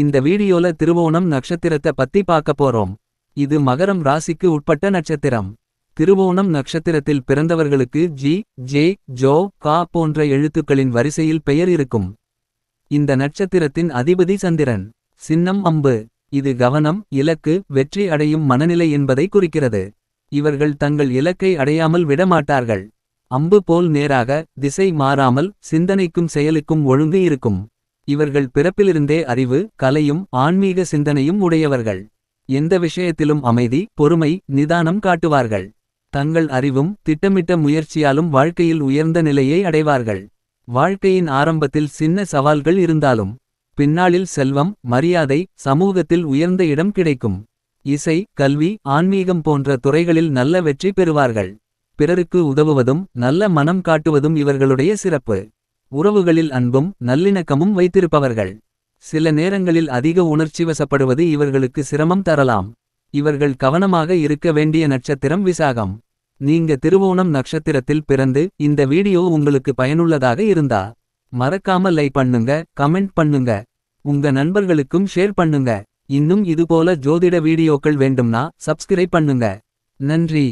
இந்த வீடியோல திருவோணம் நட்சத்திரத்தை பத்தி பார்க்க போறோம். இது மகரம் ராசிக்கு உட்பட்ட நட்சத்திரம். திருவோணம் நட்சத்திரத்தில் பிறந்தவர்களுக்கு ஜி ஜே ஜோ கா போன்ற எழுத்துக்களின் வரிசையில் பெயர் இருக்கும். இந்த நட்சத்திரத்தின் அதிபதி சந்திரன். சின்னம் அம்பு. இது கவனம் இலக்கு வெற்றி அடையும் மனநிலை என்பதை குறிக்கிறது. இவர்கள் தங்கள் இலக்கை அடையாமல் விடமாட்டார்கள். அம்பு போல் நேராக திசை மாறாமல் சிந்தனைக்கும் செயலுக்கும் ஒழுங்கு இருக்கும். இவர்கள் பிறப்பிலிருந்தே அறிவு கலையும் ஆன்மீக சிந்தனையும் உடையவர்கள். எந்த விஷயத்திலும் அமைதி பொறுமை நிதானம் காட்டுவார்கள். தங்கள் அறிவும் திட்டமிட்ட முயற்சியாலும் வாழ்க்கையில் உயர்ந்த நிலையை அடைவார்கள். வாழ்க்கையின் ஆரம்பத்தில் சின்ன சவால்கள் இருந்தாலும் பின்னாளில் செல்வம் மரியாதை சமூகத்தில் உயர்ந்த இடம் கிடைக்கும். இசை கல்வி ஆன்மீகம் போன்ற துறைகளில் நல்ல வெற்றி பெறுவார்கள். பிறருக்கு உதவுவதும் நல்ல மனம் காட்டுவதும் இவர்களுடைய சிறப்பு. உறவுகளில் அன்பும் நல்லிணக்கமும் வைத்திருப்பவர்கள். சில நேரங்களில் அதிக உணர்ச்சிவசப்படுவது இவர்களுக்கு சிரமம் தரலாம். இவர்கள் கவனமாக இருக்க வேண்டிய நட்சத்திரம் விசாகம். நீங்க திருவோணம் நட்சத்திரத்தில் பிறந்து இந்த வீடியோ உங்களுக்கு பயனுள்ளதாக இருந்தா மறக்காம லைக் பண்ணுங்க கமெண்ட் பண்ணுங்க. உங்க நண்பர்களுக்கும் ஷேர் பண்ணுங்க. இன்னும் இதுபோல ஜோதிட வீடியோக்கள் வேண்டும்னா சப்ஸ்கிரைப் பண்ணுங்க. நன்றி.